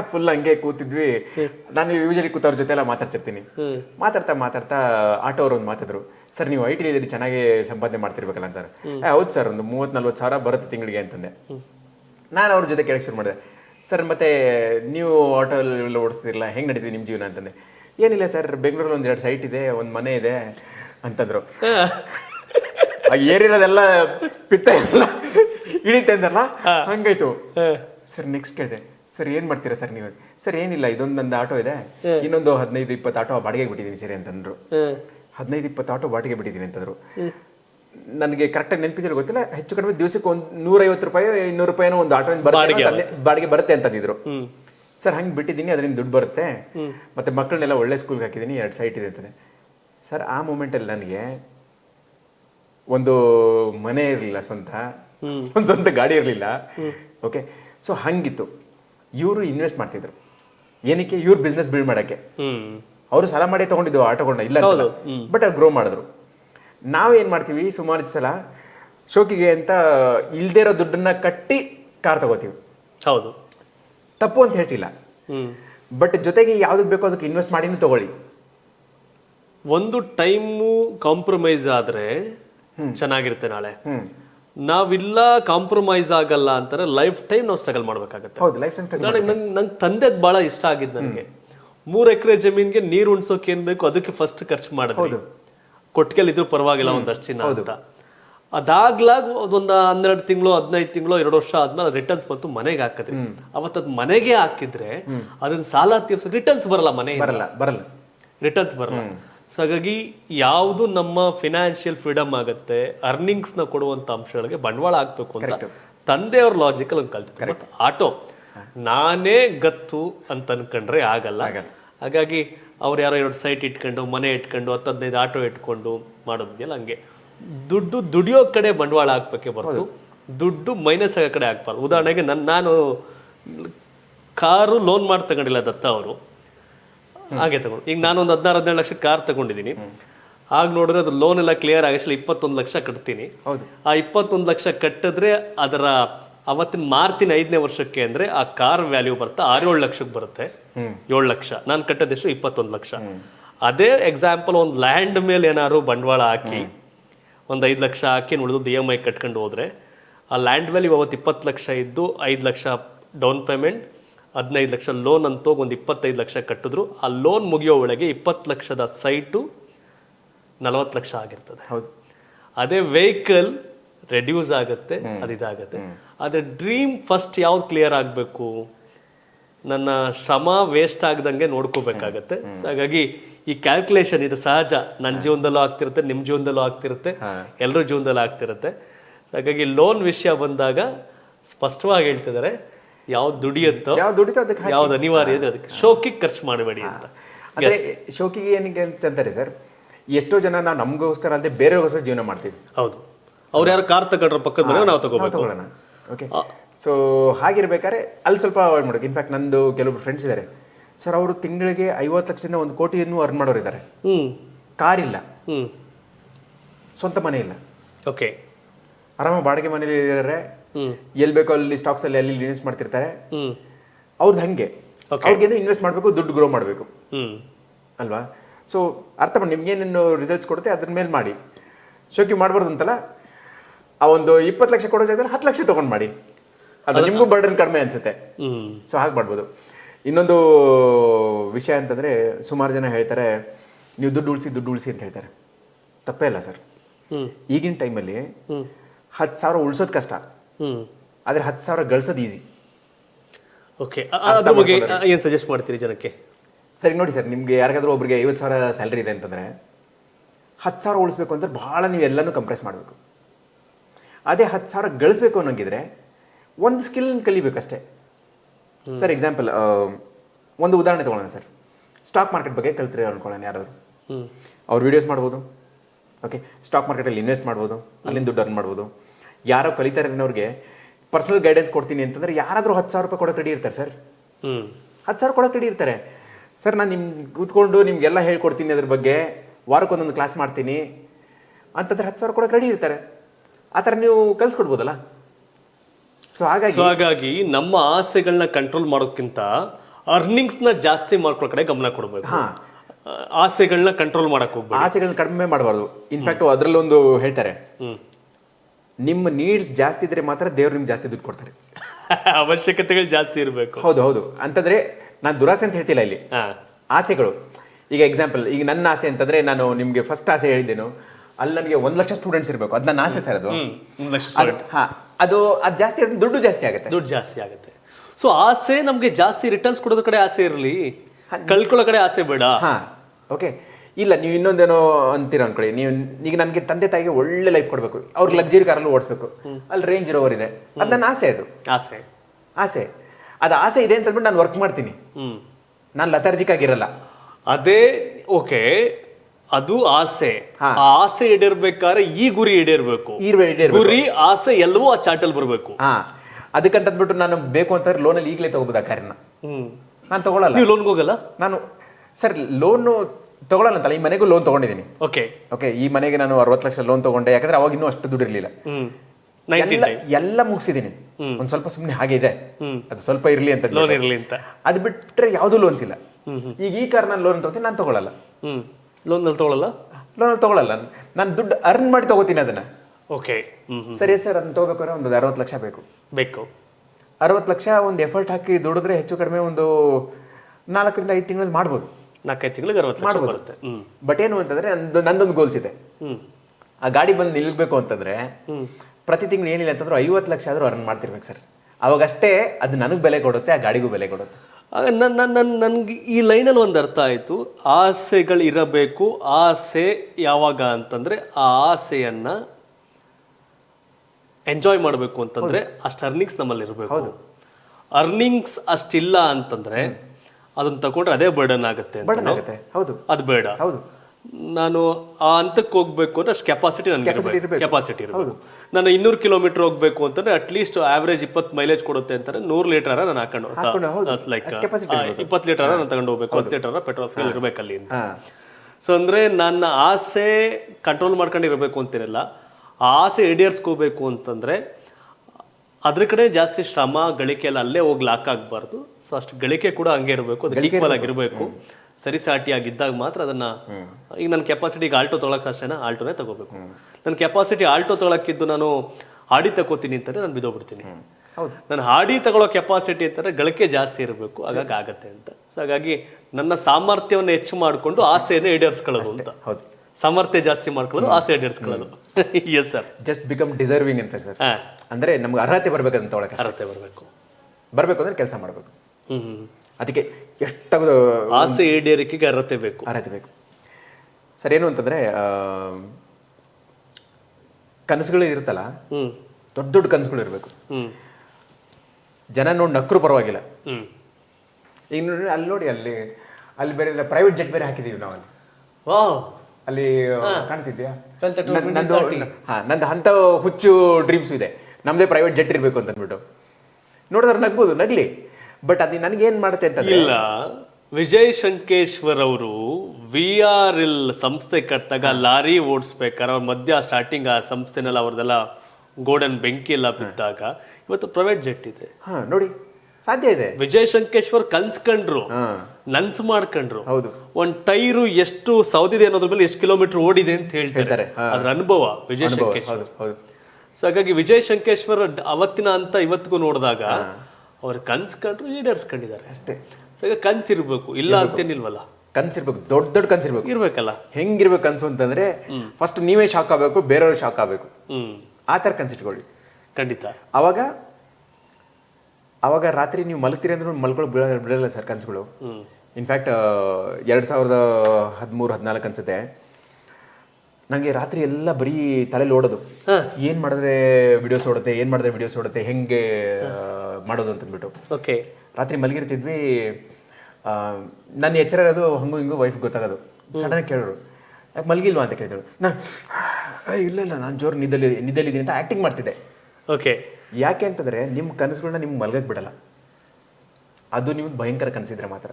ಫುಲ್ ಹಂಗೆ ಕೂತಿದ್ವಿ. ನಾನು ಯೂಶಲಿ ಕೂತವ್ರ ಜೊತೆ ಎಲ್ಲ ಮಾತಾಡ್ತಿರ್ತೀನಿ ಮಾತಾಡ್ತಾ ಮಾತಾಡ್ತಾ ಆಟೋ ಅವ್ರು ಒಂದು ಮಾತಾದ್ರು ಸರ್ ನೀವು ಐ ಟಿ ಇದ್ದೀರಿ ಚೆನ್ನಾಗಿ ಸಂಪಾದನೆ ಮಾಡ್ತಿರ್ಬೇಕಲ್ಲ ಅಂತಾರೆ. "ಏ, ಹೌದು ಸರ್ ಒಂದು ಮೂವತ್ ನಲ್ವತ್ತು ಸಾವಿರ ಬರುತ್ತೆ ತಿಂಗಳಿಗೆ ಅಂತಂದೆ. ನಾನು ಅವ್ರ ಜೊತೆ ಕೇಳಕ್ಕೆ ಶುರು ಮಾಡಿದೆ. ಸರ್ ಮತ್ತೆ ನೀವು ಆಟೋ ಎಲ್ಲ ಓಡಿಸ್ತಿರಲ್ಲ ಹೆಂಗ್ ನಡೀತಿದೆ ನಿಮ್ಮ ಜೀವನ? ಅಂತಂದೆ. ಏನಿಲ್ಲ ಸರ್ ಬೆಂಗಳೂರಲ್ಲಿ ಒಂದು ಎರಡು ಸೈಟ್ ಇದೆ ಒಂದು ಮನೆ ಇದೆ ಅಂತಂದ್ರು. ಏರಿರೋದೆಲ್ಲ ಪಿತ್ತ ಎಲ್ಲ ಇಳಿತೆ ಹಂಗಾಯ್ತು. ಸರ್ ನೆಕ್ಸ್ಟ್ ಕೇಳಿದೆ. ಸರ್ ಏನ್ ಮಾಡ್ತೀರಾ ಸರ್ ನೀವು? ಸರ್ ಏನಿಲ್ಲ ಇದೊಂದು ನಂದು ಆಟೋ ಇದೆ. ಇನ್ನೊಂದು ಹದಿನೈದು ಇಪ್ಪತ್ತು ಆಟೋ ಬಾಡಿಗೆಗೆ ಬಿಟ್ಟಿದ್ದೀನಿ ಸರಿ ಅಂತಂದ್ರು. ಹದಿನೈದು ಇಪ್ಪತ್ತು ಆಟೋ ಬಾಡಿಗೆ ಬಿಟ್ಟಿದ್ದೀನಿ ಅಂತಂದ್ರು. ನನಗೆ ಕರೆಕ್ಟಾಗಿ ನೆನಪಿದ್ರೆ ಗೊತ್ತಿಲ್ಲ ಹೆಚ್ಚು ಕಡಿಮೆ ದಿವಸಕ್ಕೆ ಒಂದು ನೂರೈವತ್ತು ರೂಪಾಯಿ ಇನ್ನೂರು ರೂಪಾಯಿನೋ ಒಂದು ಆಟೋ ಅಂತ ಬಾಡಿಗೆ ಬರುತ್ತೆ ಅಂತಂದಿದ್ರು. ಸರ್ ಹಂಗೆ ಬಿಟ್ಟಿದ್ದೀನಿ ಅದರಿಂದ ದುಡ್ಡು ಬರುತ್ತೆ. ಮತ್ತೆ ಮಕ್ಕಳನ್ನೆಲ್ಲ ಒಳ್ಳೆ ಸ್ಕೂಲ್ಗೆ ಹಾಕಿದ್ದೀನಿ ಎರಡು ಸೈಟ್ ಇದೆ ಅಂತಂದೆ. ಸರ್ ಆ ಮೂಮೆಂಟಲ್ಲಿ ನನಗೆ ಒಂದು ಮನೆ ಇರಲಿಲ್ಲ ಸ್ವಂತ. ಒಂದು ಸ್ವಂತ ಗಾಡಿ ಇರಲಿಲ್ಲ. ಓಕೆ ಸೊ ಹಂಗಿತ್ತು. ಇವರು ಇನ್ವೆಸ್ಟ್ ಮಾಡ್ತಿದ್ರು. ಏನಕ್ಕೆ? ಇವ್ರ ಬಿಸ್ನೆಸ್ ಬಿಲ್ಡ್ ಮಾಡಕ್ಕೆ. ಅವರು ಸಾಲ ಮಾಡಿ ತಗೊಂಡಿದ್ದು ಆಟೋಗಳನ್ನ ಇಲ್ಲ ಬಟ್ ಅವ್ರು ಗ್ರೋ ಮಾಡಿದ್ರು. ನಾವೇನ್ ಮಾಡ್ತೀವಿ? ಸುಮಾರು ಸಲ ಶೋಕಿಗೆ ಅಂತ ಇಲ್ದೇ ಇರೋ ದುಡ್ಡನ್ನ ಕಟ್ಟಿ ಕಾರ್ ತಗೋತೀವಿ. ಹೌದು. ತಪ್ಪು ಅಂತ ಹೇಳ್ತಿಲ್ಲ. ಬಟ್ ಜೊತೆಗೆ ಯಾವ್ದು ಬೇಕೋ ಅದಕ್ಕೆ ಇನ್ವೆಸ್ಟ್ ಮಾಡಿನೂ ತಗೊಳ್ಳಿ. ಒಂದು ಟೈಮು ಕಾಂಪ್ರಮೈಸ್ ಆದ್ರೆ ಚೆನ್ನಾಗಿರುತ್ತೆ ನಾಳೆ. ನಾವಿಲ್ಲ ಕಾಂಪ್ರಮೈಸ್ ಆಗಲ್ಲ ಅಂತಾರೆ ಲೈಫ್ ಟೈಮ್ ನಾವು ಸ್ಟ್ರಗಲ್ ಮಾಡ್ಬೇಕಾಗತ್ತೆ. ಹೌದು ಲೈಫ್ ಟೈಮ್ ನನಗೆ ನಂಗೆ ನಂಗೆ ತಂದೆದ್ ಬಹಳ ಇಷ್ಟ ಆಗಿದ್ ನನಗೆ. ಮೂರ್ ಎಕರೆ ಜಮೀನ್ಗೆ ನೀರು ಉಣ್ಸೋಕೆ ಏನ್ ಬೇಕು ಅದಕ್ಕೆ ಫಸ್ಟ್ ಖರ್ಚು ಮಾಡಿದ್ವಿ ಕೊಟ್ಟಿಗೆಲ್ ಇದ್ರು ಪರವಾಗಿಲ್ಲ ಒಂದಷ್ಟು ಚಿನ್ನ ಅಂತ. ಅದಾಗ್ಲಾಗ ಒಂದ್ ಹನ್ನೆರಡು ತಿಂಗಳು ಹದಿನೈದು ತಿಂಗಳು ಎರಡು ವರ್ಷ ಆದ್ಮೇಲೆ ರಿಟರ್ನ್ಸ್ ಬಂತು ಮನೆಗೆ ಹಾಕಿದ್ರಿ ಅವತ್ತು ಅದ್ ಮನೆಗೆ ಹಾಕಿದ್ರೆ ಅದನ್ನ ಸಾಲ ತೀರ್ಸೋ ರಿಟರ್ನ್ಸ್ ಬರಲ್ಲ ಮನೆ ಬರಲ್ಲ ಬರಲ್ಲ. ರಿಟರ್ನ್ಸ್ ಬರಲ್ಲ. ಸೊ ಹಾಗಾಗಿ ಯಾವುದು ನಮ್ಮ ಫಿನಾನ್ಷಿಯಲ್ ಫ್ರೀಡಮ್ ಆಗುತ್ತೆ ಅರ್ನಿಂಗ್ಸ್ನ ಕೊಡುವಂಥ ಕೊಡುವಂತ ಅಂಶಗಳಿಗೆ ಬಂಡವಾಳ ಹಾಕ್ಬೇಕು ಅಂತ ತಂದೆಯವ್ರ ಲಾಜಿಕಲ್ ಒಂದು ಬಟ್ ಆಟೋ ನಾನೇ ಗತ್ತು ಅಂತ ಅನ್ಕೊಂಡ್ರೆ ಆಗಲ್ಲ. ಹಾಗಾಗಿ ಅವ್ರು ಯಾರೋ ಎರಡು ಸೈಟ್ ಇಟ್ಕೊಂಡು ಮನೆ ಇಟ್ಕೊಂಡು ಹತ್ತು ಹದಿನೈದು ಆಟೋ ಇಟ್ಕೊಂಡು ಮಾಡೋದಿದೆಯಲ್ಲ ಹಂಗೆ. ದುಡ್ಡು ದುಡಿಯೋ ಕಡೆ ಬಂಡವಾಳ ಹಾಕ್ಬೇಕೆ ಬರ್ತು ದುಡ್ಡು ಮೈನಸ್ ಆಗೋ ಕಡೆ ಹಾಕ್ಬಾರ್ದು. ಉದಾಹರಣೆಗೆ ನನ್ನ ನಾನು ಕಾರು ಲೋನ್ ಮಾಡಿ ತಗೊಂಡಿಲ್ಲ ದತ್ತ ಅವರು. ಹಾಗೆ ತಗೊಂಡು. ಈಗ ನಾನು ಒಂದು ಹದಿನಾರು ಹದಿನೇಳು ಲಕ್ಷ ಕಾರ್ ತಗೊಂಡಿದ್ದೀನಿ. ಆಗ ನೋಡಿದ್ರೆ ಅದು ಲೋನ್ ಎಲ್ಲ ಕ್ಲಿಯರ್ ಆಗಿ ಇಪ್ಪತ್ತೊಂದು ಲಕ್ಷ ಕಟ್ತೀನಿ. ಆ ಇಪ್ಪತ್ತೊಂದು ಲಕ್ಷ ಕಟ್ಟಿದ್ರೆ ಅದರ ಅವತ್ತಿನ ಮಾರ್ತಿನ ಐದನೇ ವರ್ಷಕ್ಕೆ ಅಂದ್ರೆ ಆ ಕಾರ್ ವ್ಯಾಲ್ಯೂ ಬರುತ್ತೆ ಆರೇಳು ಲಕ್ಷಕ್ಕೆ ಬರುತ್ತೆ. ಏಳು ಲಕ್ಷ. ನಾನು ಕಟ್ಟದಷ್ಟು ಇಪ್ಪತ್ತೊಂದು ಲಕ್ಷ. ಅದೇ ಎಕ್ಸಾಂಪಲ್ ಒಂದು ಲ್ಯಾಂಡ್ ಮೇಲೆ ಏನಾದ್ರು ಬಂಡವಾಳ ಹಾಕಿ ಒಂದು ಐದು ಲಕ್ಷ ಹಾಕಿ ಉಳಿದು ಇ ಎಂ ಐ ಕಟ್ಕೊಂಡು ಹೋದ್ರೆ ಆ ಲ್ಯಾಂಡ್ ವ್ಯಾಲ್ಯೂ ಅವತ್ತು ಇಪ್ಪತ್ತು ಲಕ್ಷ ಇದ್ದು ಐದು ಲಕ್ಷ ಡೌನ್ ಪೇಮೆಂಟ್ ಹದಿನೈದು ಲಕ್ಷ ಲೋನ್ ಅಂತ ಒಂದು ಇಪ್ಪತ್ತೈದು ಲಕ್ಷ ಕಟ್ಟಿದ್ರು. ಆ ಲೋನ್ ಮುಗಿಯೋ ಒಳಗೆ ಇಪ್ಪತ್ತು ಲಕ್ಷದ ಸೈಟು ನಲವತ್ತು ಲಕ್ಷ ಆಗಿರ್ತದೆ. ಹೌದು. ಅದೇ ವೆಹಿಕಲ್ ರೆಡ್ಯೂಸ್ ಆಗುತ್ತೆ ಅದು ಇದಾಗುತ್ತೆ. ಆದ್ರೆ ಡ್ರೀಮ್ ಫಸ್ಟ್ ಯಾವ್ದು ಕ್ಲಿಯರ್ ಆಗಬೇಕು? ನನ್ನ ಶ್ರಮ ವೇಸ್ಟ್ ಆಗ್ದಂಗೆ ನೋಡ್ಕೋಬೇಕಾಗತ್ತೆ. ಹಾಗಾಗಿ ಈ ಕ್ಯಾಲ್ಕುಲೇಷನ್ ಇದು ಸಹಜ. ನನ್ನ ಜೀವನದಲ್ಲೂ ಆಗ್ತಿರುತ್ತೆ ನಿಮ್ಮ ಜೀವನದಲ್ಲೂ ಆಗ್ತಿರುತ್ತೆ ಎಲ್ಲರ ಜೀವನದಲ್ಲೂ ಆಗ್ತಿರುತ್ತೆ. ಹಾಗಾಗಿ ಲೋನ್ ವಿಷಯ ಬಂದಾಗ ಸ್ಪಷ್ಟವಾಗಿ ಹೇಳ್ತಿದ್ದಾರೆ ಯಾವ್ದು ದುಡಿಯುತ್ತೋ ಯಾವ್ದು ದುಡಿತೋ ಅದಕ್ಕೆ. ಯಾವ್ದು ಅನಿವಾರ್ಯ ಇದೆ ಅದಕ್ಕೆ ಶೋಕಿಗೆ ಖರ್ಚು ಮಾಡಬೇಡಿ ಅಂತ. ಅಂದ್ರೆ ಶೋಕಿಗೆ ಏನಕ್ಕೆ ಅಂತಂತಾರೆ ಸರ್ ಎಷ್ಟೋ ಜನ ನಾವು ನಮಗೋಸ್ಕರ ಅಲ್ಲದೆ ಬೇರೆಯವ್ರಿಗೋಸ್ಕರ ಜೀವನ ಮಾಡ್ತೀವಿ ಹೌದು. ಅವ್ರು ಯಾರು ಕಾರ್ ತಗೊಂಡ್ರ ಪಕ್ಕದ ಮನೆ ನಾವು ತಗೋಬೇಕು. ತಗೊಳ್ಳೋಣ. ಓಕೆ ಸೊ ಹಾಗಿರ್ಬೇಕಾದ್ರೆ ಅಲ್ಲಿ ಸ್ವಲ್ಪ ಅವಾಯ್ಡ್ ಮಾಡೋಕೆ ಇನ್ಫ್ಯಾಕ್ಟ್ ನಂದು ಕೆಲವೊಬ್ರು ಫ್ರೆಂಡ್ಸ್ ಇದ್ದಾರೆ ಸರ್ ಅವರು ತಿಂಗಳಿಗೆ ಐವತ್ತು ಲಕ್ಷದಿಂದ ಒಂದು ಕೋಟಿಯನ್ನು ಅರ್ನ್ ಮಾಡೋರು ಇದ್ದಾರೆ ಕಾರ್ ಇಲ್ಲ. ಸ್ವಂತ ಮನೆ ಇಲ್ಲ. ಓಕೆ ಆರಾಮಾಗಿ ಬಾಡಿಗೆ ಮನೇಲಿ ಇದ್ದಾರೆ. ಎಲ್ಲಿ ಬೇಕೋ ಅಲ್ಲಿ ಸ್ಟಾಕ್ಸ್ ಅಲ್ಲಿ ಅಲ್ಲಿ ಇನ್ವೆಸ್ಟ್ ಮಾಡ್ತಿರ್ತಾರೆ? ಅವ್ರದ್ದು ಹಂಗೆ. ಅವ್ರಿಗೇನು ಇನ್ವೆಸ್ಟ್ ಮಾಡಬೇಕು ದುಡ್ಡು ಗ್ರೋ ಮಾಡಬೇಕು. ಅಲ್ವಾ? ಸೊ ಅರ್ಥ ಮಾಡಿ ನಿಮ್ಗೇನೇನು ರಿಸಲ್ಟ್ಸ್ ಕೊಡುತ್ತೆ ಅದ್ರ ಮೇಲೆ ಮಾಡಿ. ಶೋಕಿ ಮಾಡಬಾರ್ದು ಅಂತಲ್ಲ ಆ ಒಂದು ಇಪ್ಪತ್ತು ಲಕ್ಷ ಕೊಡೋ ಜಾಗದಲ್ಲಿ ಹತ್ತು ಲಕ್ಷ ತೊಗೊಂಡು ಮಾಡಿ. ಅದು ನಿಮಗೂ ಬರ್ಡನ್ ಕಡಿಮೆ ಅನ್ಸುತ್ತೆ. ಸೊ ಹಾಗೆ ಮಾಡ್ಬೋದು. ಇನ್ನೊಂದು ವಿಷಯ ಅಂತಂದರೆ ಸುಮಾರು ಜನ ಹೇಳ್ತಾರೆ ನೀವು ದುಡ್ಡು ಉಳಿಸಿ ದುಡ್ಡು ಉಳಿಸಿ ಅಂತ ಹೇಳ್ತಾರೆ. ತಪ್ಪೇ ಇಲ್ಲ ಸರ್. ಈಗಿನ ಟೈಮಲ್ಲಿ ಹತ್ತು ಸಾವಿರ ಉಳಿಸೋದು ಕಷ್ಟ. ಆದರೆ ಹತ್ತು ಸಾವಿರ ಗಳಿಸೋದು ಈಸಿ ಓಕೆ ಅದ್ರ ಬಗ್ಗೆ ಏನು ಸಜೆಸ್ಟ್ ಮಾಡ್ತೀರಿ ಜನಕ್ಕೆ? ಸರಿ ನೋಡಿ ಸರ್ ನಿಮಗೆ ಯಾರಿಗಾದ್ರೂ ಒಬ್ರಿಗೆ ಐವತ್ತು ಸಾವಿರ ಸ್ಯಾಲ್ರಿ ಇದೆ ಅಂತಂದರೆ ಹತ್ತು ಸಾವಿರ ಉಳಿಸ್ಬೇಕು ಅಂದರೆ ಭಾಳ ನೀವು ಎಲ್ಲನೂ ಕಂಪ್ರೆಸ್ ಮಾಡಬೇಕು. ಅದೇ ಹತ್ತು ಸಾವಿರ ಗಳಿಸ್ಬೇಕು ಅನ್ನೋಂಗಿದ್ರೆ ಒಂದು ಸ್ಕಿಲ್ ಕಲಿಬೇಕಷ್ಟೇ ಸರ್ ಎಕ್ಸಾಂಪಲ್ ಒಂದು ಉದಾಹರಣೆ ತೊಗೊಳ್ಳೋಣ ಸರ್. ಸ್ಟಾಕ್ ಮಾರ್ಕೆಟ್ ಬಗ್ಗೆ ಕಲ್ತ್ರಿ ಅನ್ಕೊಳ್ಳೋಣ ಯಾರಾದರೂ. ಅವ್ರು ವಿಡಿಯೋಸ್ ಮಾಡ್ಬೋದು. ಓಕೆ ಸ್ಟಾಕ್ ಮಾರ್ಕೆಟಲ್ಲಿ ಇನ್ವೆಸ್ಟ್ ಮಾಡ್ಬೋದು. ಅಲ್ಲಿಂದ ದುಡ್ಡು ಅರ್ನ್ ಮಾಡ್ಬೋದು. ಯಾರೋ ಕಲಿತಾರೆ ಅನ್ನೋರಿಗೆ ಪರ್ಸನಲ್ ಗೈಡೆನ್ಸ್ ಕೊಡ್ತೀನಿ ಅಂತಂದ್ರೆ ಯಾರಾದರೂ ಹತ್ತು ಸಾವಿರ ರೂಪಾಯಿ ಕೊಡೋಕೆ ರೆಡಿ ಇರ್ತಾರೆ ಸರ್ ಹ್ಞೂ ಹತ್ತು ಸಾವಿರ ಕೊಡೋಕೆ ರೆಡಿ ಇರ್ತಾರೆ. ಸರ್ ನಾನು ನಿಮ್ಗೆ ಕೂತ್ಕೊಂಡು ನಿಮಗೆಲ್ಲ ಹೇಳ್ಕೊಡ್ತೀನಿ ಅದ್ರ ಬಗ್ಗೆ. ವಾರಕ್ಕೊಂದೊಂದು ಕ್ಲಾಸ್ ಮಾಡ್ತೀನಿ. ಅಂತಂದ್ರೆ ಹತ್ತು ಸಾವಿರ ಕೊಡೋಕೆ ರೆಡಿ ಇರ್ತಾರೆ. ಆ ಥರ ನೀವು ಕಲ್ಸ್ಕೊಡ್ಬೋದಲ್ಲ? ಸೊ ಹಾಗಾಗಿ ಹಾಗಾಗಿ ನಮ್ಮ ಆಸೆಗಳನ್ನ ಕಂಟ್ರೋಲ್ ಮಾಡೋಕ್ಕಿಂತ ಅರ್ನಿಂಗ್ಸ್ನ ಜಾಸ್ತಿ ಮಾಡ್ಕೊಳ್ಳೋ ಕಡೆ ಗಮನ ಕೊಡಬೇಕು. ಹಾಂ. ಆಸೆಗಳನ್ನ ಕಂಟ್ರೋಲ್ ಮಾಡಕ್ ಹೋಗ್ಬೇಕು ಆಸೆಗಳನ್ನ ಕಡಿಮೆ ಮಾಡಬಾರ್ದು. ಇನ್ಫ್ಯಾಕ್ಟ್ ಅದರಲ್ಲೊಂದು ಹೇಳ್ತಾರೆ. ಹ್ಮ್. ನಿಮ್ಮ ನೀಡ್ಸ್ ಜಾಸ್ತಿ ಇದ್ರೆ ಮಾತ್ರ ದೇವ್ರು ನಿಮ್ಗೆ ಜಾಸ್ತಿ ದುಡ್ಡು ಕೊಡ್ತಾರೆ. ಅವಶ್ಯಕತೆಗಳು ಜಾಸ್ತಿ ಇರಬೇಕು. ಹೌದು ಹೌದು. ಅಂತಂದ್ರೆ ನಾನು ದುರಾಸೆ ಅಂತ ಹೇಳ್ತಿಲ್ಲ ಇಲ್ಲಿ. ಆಸೆಗಳು. ಈಗ ಎಕ್ಸಾಂಪಲ್ ಈಗ ನನ್ನ ಆಸೆ ಅಂತಂದ್ರೆ ನಾನು ನಿಮ್ಗೆ ಫಸ್ಟ್ ಆಸೆ ಹೇಳಿದ್ದೇನು. ಅಲ್ಲಿ ನನಗೆ ಒಂದು ಲಕ್ಷ ಸ್ಟೂಡೆಂಟ್ಸ್ ಇರಬೇಕು. ಅದು ನನ್ನ ಆಸೆ ಸರ್ ಅದು. ಅದು ಹಾ. ಅದು ಅದು ಜಾಸ್ತಿ ಆದ್ರೆ ದುಡ್ಡು ಜಾಸ್ತಿ ಆಗುತ್ತೆ. ದುಡ್ಡು ಜಾಸ್ತಿ ಆಗುತ್ತೆ. ಸೊ ಆಸೆ ನಮ್ಗೆ ಜಾಸ್ತಿ ರಿಟರ್ನ್ಸ್ ಕೊಡೋದ್ರ ಕಡೆ ಆಸೆ ಇರಲಿ. ಕಳ್ಕೊಳ್ಳೋ ಕಡೆ ಆಸೆ ಬೇಡ. ಹಾ. ಓಕೆ ಇಲ್ಲ ನೀವು ಇನ್ನೊಂದೇನೋ ಅಂತೀರ ಅನ್ಕೊಳ್ಳಿ. ನೀವು ಈಗ ನನಗೆ ತಂದೆ ತಾಯಿಗೆ ಒಳ್ಳೆ ಲೈಫ್ ಕೊಡಬೇಕು. ಅವ್ರಿಗೆ ಲಕ್ಸುರಿ ಕಾರಲ್ಲಿ ಓಡಿಸ್ಬೇಕು. ಅಲ್ಲಿ ರೇಂಜ್ ರೋವರ್ ಇದೆ. ಅದು ನನ್ನ ಆಸೆ ಅದು. ಆಸೆ. ಆಸೆ. ಅದು ಆಸೆ ಇದೆ ಅಂತ ಅಂದ್ಬಿಟ್ಟು ನಾನು ವರ್ಕ್ ಮಾಡ್ತೀನಿ. ನಾನು ಲತಾರ್ಜಿಕ್ ಆಗಿರಲ್ಲ ಅದೇ ಓಕೆ. ಅದು ಆಸೆ. ಆ ಆಸೆ ಈಡೇರ್ಬೇಕಾದ್ರೆ ಈ ಗುರಿ ಈಡೇರ್ಬೇಕು. ಗುರಿ ಆಸೆ ಎಲ್ಲವೂ ಆ ಚಾಟಲ್ ಬರಬೇಕು. ಹಾ. ಅದಕ್ಕಂತ ಅಂದ್ಬಿಟ್ಟು ನಾನು ಬೇಕು ಅಂತಂದ್ರೆ ಲೋನಲ್ಲಿ ಈಗಲೇ ತಗೋಬೋದು ಆ ಕಾರ್ಯನ ನಾನು ತಗೊಳ್ಳಲ್ಲ ನೀವು ಲೋನ್ಗೆ ಹೋಗಲ್ಲ? ನಾನು ಸರ್ ಲೋನು ತಗೊಳ್ಳಲ್ಲ ತಲೆ ಈ ಮನೆಗೂ ಲೋನ್ ತಗೊಂಡಿದ್ದೀನಿ. ಓಕೆ ಓಕೆ ಈ ಮನೆಗೆ ನಾನು ಅರವತ್ತು ಲಕ್ಷ ಲೋನ್ ತಗೊಂಡೆ ಯಾಕಂದ್ರೆ ಅವಾಗ ಇನ್ನೂ ಅಷ್ಟು ದುಡ್ಡು ಇರಲಿಲ್ಲ ಹ್ಮ್. ಎಲ್ಲ ಎಲ್ಲ ಮುಗಿಸಿದ್ದೀನಿ. ಒಂದ್ ಸ್ವಲ್ಪ ಸುಮ್ಮನೆ ಹಾಗೆ ಇದೆ. ಅದು ಸ್ವಲ್ಪ ಇರ್ಲಿ ಅಂತ ಲೋನ್ ಇರಲಿ ಅಂತ. ಅದು ಬಿಟ್ರೆ ಯಾವ್ದು ಲೋನ್ಸ್ ಇಲ್ಲ. ಈಗ ಈ ಕಾರ್ ನಾನು ಲೋನ್ ತಗೋತೀನಿ ನಾನು ತಗೊಳ್ಳಲ್ಲ. ಹ್ಮ್. ಲೋನ್ನಲ್ಲಿ ತಗೊಳಲ್ಲ ಲೋನ್ ತಗೊಳ್ಳಲ್ಲ. ನಾನು ದುಡ್ಡು ಅರ್ನ್ ಮಾಡಿ ತಗೋತೀನಿ ಅದನ್ನ. ಓಕೆ ಸರಿ ಸರ್ ಅದನ್ನ ತಗೋಬೇಕಾದ್ರೆ ಒಂದು ಅರವತ್ತು ಲಕ್ಷ ಬೇಕು. ಬೇಕು. ಅರವತ್ತು ಲಕ್ಷ ಒಂದು ಎಫರ್ಟ್ ಹಾಕಿ ದುಡಿದ್ರೆ ಹೆಚ್ಚು ಕಡಿಮೆ ಒಂದು ನಾಲ್ಕರಿಂದ ಐದು ತಿಂಗಳಲ್ಲಿ ಮಾಡ್ಬೋದು. ನಾಲ್ಕೈದು ತಿಂಗಳಿಗೆ ಅರವತ್ತು ಲಕ್ಷ ಬರುತ್ತೆ. ಹ್ಮ್. ಬಟ್ ಏನು ಅಂತಂದ್ರೆ ನಂದು ನಂದೊಂದು ಗೋಲ್ಸ್ ಇದೆ. ಹ್ಮ್. ಆ ಗಾಡಿ ಬಂದು ನಿಲ್ಬೇಕು ಅಂತಂದ್ರೆ ಪ್ರತಿ ತಿಂಗಳು ಏನಿಲ್ಲ ಅಂತಂದ್ರೆ ಐವತ್ತು ಲಕ್ಷ ಆದ್ರೂ ಅರ್ನ್ ಮಾಡ್ತಿರ್ಬೇಕು ಸರ್. ಅವಾಗಷ್ಟೇ ಅದು ನನಗೆ ಬೆಲೆ ಕೊಡುತ್ತೆ ಆ ಗಾಡಿಗೂ ಬೆಲೆ ಕೊಡುತ್ತೆ. ಆಗ ನನ್ನ ನನ್ ನನ್ ನನ್ಗೆ ಈ ಲೈನಲ್ಲಿ ಒಂದು ಅರ್ಥ ಆಯಿತು. ಆಸೆಗಳು ಇರಬೇಕು. ಆಸೆ ಯಾವಾಗ ಅಂತಂದ್ರೆ ಆ ಆಸೆಯನ್ನ ಎಂಜಾಯ್ ಮಾಡಬೇಕು ಅಂತಂದ್ರೆ ಅಷ್ಟು ಅರ್ನಿಂಗ್ಸ್ ನಮ್ಮಲ್ಲಿ ಇರಬೇಕು. ಅರ್ನಿಂಗ್ಸ್ ಅಷ್ಟಿಲ್ಲ ಅಂತಂದ್ರೆ ಅದನ್ನ ತಗೊಂಡ್ರೆ ಅದೇ ಬರ್ಡನ್ ಆಗುತ್ತೆ ಅಂತ ಬರ್ಡನ್ ಆಗುತ್ತೆ. ಹೌದು. ಅದು ಬೇಡ. ಹೌದು. ನಾನು ಆ ಹಂತಕ್ಕೆ ಹೋಗ್ಬೇಕು ಅಂದ್ರೆ ಅಷ್ಟು ಕೆಪಾಸಿಟಿ ನನಗೆ ಕೆಪಾಸಿಟಿ ಇರಬೇಕು. ನಾನು ಇನ್ನೂರು ಕಿಲೋಮೀಟರ್ ಹೋಗ್ಬೇಕು ಅಂತಂದ್ರೆ ಅಟ್ಲೀಸ್ಟ್ ಆವರೇಜ್ ಇಪ್ಪತ್ತು ಮೈಲೇಜ್ ಕೊಡುತ್ತೆ ಅಂತಾರೆ. ನೂರು ಲೀಟರ್ ನಾನು ಹಾಕೊಂಡು. ಲೈಕ್ ಇಪ್ಪತ್ತು ಲೀಟರ್ ನಾನು ತಗೊಂಡು ಹೋಗ್ಬೇಕು. ಹತ್ತು ಲೀಟರ್ ಪೆಟ್ರೋಲ್ ಫಿಲ್ ಇರಬೇಕು ಅಲ್ಲಿ ಅಂತ. ಸೊ ಅಂದ್ರೆ ನನ್ನ ಆಸೆ ಕಂಟ್ರೋಲ್ ಮಾಡ್ಕೊಂಡು ಇರಬೇಕು ಅಂತಿರಲ್ಲ. ಆ ಆಸೆ ಈಡೇರ್ಸ್ಕೋಬೇಕು ಅಂತಂದ್ರೆ ಅದ್ರ ಕಡೆ ಜಾಸ್ತಿ ಶ್ರಮ ಗಳಿಕೆ ಎಲ್ಲ ಅಲ್ಲೇ ಹೋಗಿ ಲಾಕ್ ಆಗಬಾರ್ದು. ಸೊ ಅಷ್ಟು ಗಳಿಕೆ ಕೂಡ ಹಂಗೆ ಇರಬೇಕು. ಅದು ಈಕ್ವಲ್ ಆಗಿರಬೇಕು. ಸರಿಸಾಟಿಯಾಗಿದ್ದಾಗ ಮಾತ್ರ ಅದನ್ನ ಈಗ ನನ್ನ ಕೆಪಾಸಿಟಿ ಆಲ್ಟೋ ತೊಳಕ್ ಅಷ್ಟೇನಾ? ಆಲ್ಟೋನೇ ತಗೋಬೇಕು. ನನ್ನ ಕೆಪಾಸಿಟಿ ಆಲ್ಟೋ ತೊಳಕಿದ್ದು ನಾನು ಆಡಿ ತಗೋತೀನಿ ಅಂತಂದ್ರೆ ನಾನು ಬಿದ್ದೋಗ್ಬಿಡ್ತೀನಿ ಹೌದು. ನಾನು ಹಾಡಿ ತಗೊಳ್ಳೋ ಕೆಪಾಸಿಟಿ ಅಂತಂದ್ರೆ ಗಳಿಕೆ ಜಾಸ್ತಿ ಇರಬೇಕು. ಹಾಗಾಗಿ ಆಗತ್ತೆ ಅಂತ. ಸೊ ಹಾಗಾಗಿ ನನ್ನ ಸಾಮರ್ಥ್ಯವನ್ನು ಹೆಚ್ಚು ಮಾಡಿಕೊಂಡು ಆಸೆಯನ್ನು ಈಡೇರಿಸ್ಕೊಳ್ಳೋದು ಅಂತ. ಹೌದು. ಸಾಮರ್ಥ್ಯ ಜಾಸ್ತಿ ಮಾಡ್ಕೊಳ್ಳೋದು ಆಸೆ ಈಡೇರಿಸ್ಕೊಳ್ಳೋದು. Yes sir just become deserving ಅಂತ ಸರ್. ಅಂದ್ರೆ ನಮ್ಗೆ ಅರ್ಹತೆ ಬರ್ಬೇಕಂತ ಒಳಗೆ ಅರ್ಹತೆ ಬರಬೇಕು. ಬರಬೇಕು ಅಂದ್ರೆ ಕೆಲಸ ಮಾಡ್ಬೇಕು. ಅದಕ್ಕೆ ಎಷ್ಟಾಗೋದು ಆಸೆ ಈಡೇರಿಕೆಗೆ ಅರ್ಹತೆ ಬೇಕು. ಅರ್ಹತೆ ಬೇಕು. ಸರ್ ಏನು ಅಂತಂದ್ರೆ ಆ, ಕನಸುಗಳು ಇರುತ್ತಲ್ಲ ಹ್ಮ್. ದೊಡ್ಡ ದೊಡ್ಡ ಕನಸುಗಳು ಇರಬೇಕು. ಜನ ನೋಡಿ ನಕ್ಕರು ಪರವಾಗಿಲ್ಲ. ಹ್ಮ್. ಈಗ ನೋಡಿ ಅಲ್ಲಿ ನೋಡಿ ಅಲ್ಲಿ ಅಲ್ಲಿ ಬೇರೆ ಪ್ರೈವೇಟ್ ಜೆಟ್ ಬೇರೆ ಹಾಕಿದೀವಿ ನಾವು ಅಲ್ಲಿ. ಅಲ್ಲಿ ಕಾಣಿಸ್ತಿದ್ಯಾ that ನಂದು ಹಾ ನಂದು ಅಂತ ಹುಚ್ಚು ಡ್ರೀಮ್ಸ್ ಇದೆ. ನಮ್ದೇ ಪ್ರೈವೇಟ್ ಜೆಟ್ ಇರಬೇಕು ಅಂತ ಅಂದ್ಬಿಟ್ಟು ನೋಡಿದ್ರೆ ನಗ್ಬೋದು ನಗ್ಲಿ. ಬಟ್ ಅದು ಏನ್ ಮಾಡುತ್ತೆ ಅಂತ ಇಲ್ಲ. ವಿಜಯ್ ಶಂಕೇಶ್ವರ್ ಅವರು ವಿ ಆರ್ ಎಲ್ ಸಂಸ್ಥೆ ಕಟ್ಟಿದಾಗ ಲಾರಿ ಓಡಿಸ್ಬೇಕಾದ್ರೆ ಅವ್ರ ಮಧ್ಯ ಸ್ಟಾರ್ಟಿಂಗ್ ಆ ಸಂಸ್ಥೆನಲ್ಲಿ ಅವ್ರದೆಲ್ಲ ಗೋಡನ್ ಬೆಂಕಿ ಎಲ್ಲ ಬಿದ್ದಾಗ ಇವತ್ತು ಪ್ರೈವೇಟ್ ಜೆಟ್ ಇದೆ. ಹಾ ನೋಡಿ ಸಾಧ್ಯ ಇದೆ. ವಿಜಯ್ ಶಂಕೇಶ್ವರ್ ಕನ್ಸ್ಕೊಂಡ್ರು ನನ್ಸ್ ಮಾಡ್ಕೊಂಡ್ರು. ಹೌದು. ಒಂದ್ ಟೈರು ಎಷ್ಟು ಸೌದಿದೆ ಅನ್ನೋದ್ರ ಮೇಲೆ ಎಷ್ಟು ಕಿಲೋಮೀಟರ್ ಓಡಿದೆ ಅಂತ ಹೇಳ್ತಾರೆ. ಅದ್ರ ಅನುಭವ ವಿಜಯ್ ಶಂಕೇಶ್ವರ್. ಸೊ ಹಾಗಾಗಿ ವಿಜಯ್ ಶಂಕೇಶ್ವರ್ ಅವತ್ತಿನ ಅಂತ ಇವತ್ತಿಗೂ ನೋಡಿದಾಗ ಅವ್ರು ಕನ್ಸ್ಕೊಂಡ್ರು ಈಡೇರಿಸ್ಕೊಂಡಿದ್ದಾರೆ ಅಷ್ಟೇ. ಸೊ ಈಗ ಕನ್ಸಿರ್ಬೇಕು ಇಲ್ಲ ಅಂತೇನಿಲ್ವಲ್ಲ? ಕನ್ಸಿರ್ಬೇಕು ದೊಡ್ಡ ದೊಡ್ಡ ಕನ್ಸಿರ್ಬೇಕು ಇರ್ಬೇಕಲ್ಲ? ಹೆಂಗಿರ್ಬೇಕು ಕನ್ಸು ಅಂತಂದ್ರೆ ಫಸ್ಟ್ ನೀವೇ ಶಾಕ್ ಆಗಬೇಕು ಬೇರೆಯವ್ರು ಶಾಕ್ ಆಗಬೇಕು. ಆ ಥರ ಕನ್ಸಿಟ್ಕೊಳ್ಳಿ ಖಂಡಿತ. ಅವಾಗ ಅವಾಗ ರಾತ್ರಿ ನೀವು ಮಲಗ್ತೀರಿ ಅಂದ್ರೆ ಮಲ್ಕೊಳ್ಳೋ ಬಿಡ ಬಿಡಲ್ಲ ಸರ್ ಕನ್ಸುಗಳು. ಇನ್ಫ್ಯಾಕ್ಟ್ ಎರಡು ಸಾವಿರದ ಹದಿಮೂರು ಹದಿನಾಲ್ಕು ಅನ್ಸುತ್ತೆ. ನನಗೆ ರಾತ್ರಿ ಎಲ್ಲ ಬರೀ ತಲೆಯಲ್ಲಿ ಓಡೋದು. ಹಾ. ಏನು ಮಾಡಿದ್ರೆ ವಿಡಿಯೋಸ್ ಓಡುತ್ತೆ ಏನು ಮಾಡಿದ್ರೆ ವಿಡಿಯೋಸ್ ಓಡುತ್ತೆ ಹೆಂಗೆ ಮಾಡೋದು ಅಂತಂದ್ಬಿಟ್ಟು ಓಕೆ. ರಾತ್ರಿ ಮಲಗಿರ್ತಿದ್ವಿ ನನ್ನ ಎಚ್ಚರ ಇರೋದು ಹಂಗು ಹಿಂಗೂ ವೈಫ್ ಗೊತ್ತಾಗೋದು. ಸಡನ್ ಕೇಳೋರು ಯಾಕೆ ಮಲಗಿಲ್ವಾ ಅಂತ ಕೇಳಿದ್ರು ನಾ ಇಲ್ಲ ಇಲ್ಲ ನಾನು ಜೋರು ನಿದ್ದಲ್ಲಿ ನಿದ್ದಲ್ಲಿದ್ದೀನಿ ಅಂತ ಆ್ಯಕ್ಟಿಂಗ್ ಮಾಡ್ತಿದ್ದೆ. ಓಕೆ. ಯಾಕೆ ಅಂತಂದರೆ ನಿಮ್ಮ ಕನಸುಗಳನ್ನ ನಿಮ್ಗೆ ಮಲಗಕ್ಕೆ ಬಿಡಲ್ಲ. ಅದು ನಿಮ್ಗೆ ಭಯಂಕರ ಕನಸಿದ್ರೆ ಮಾತ್ರ.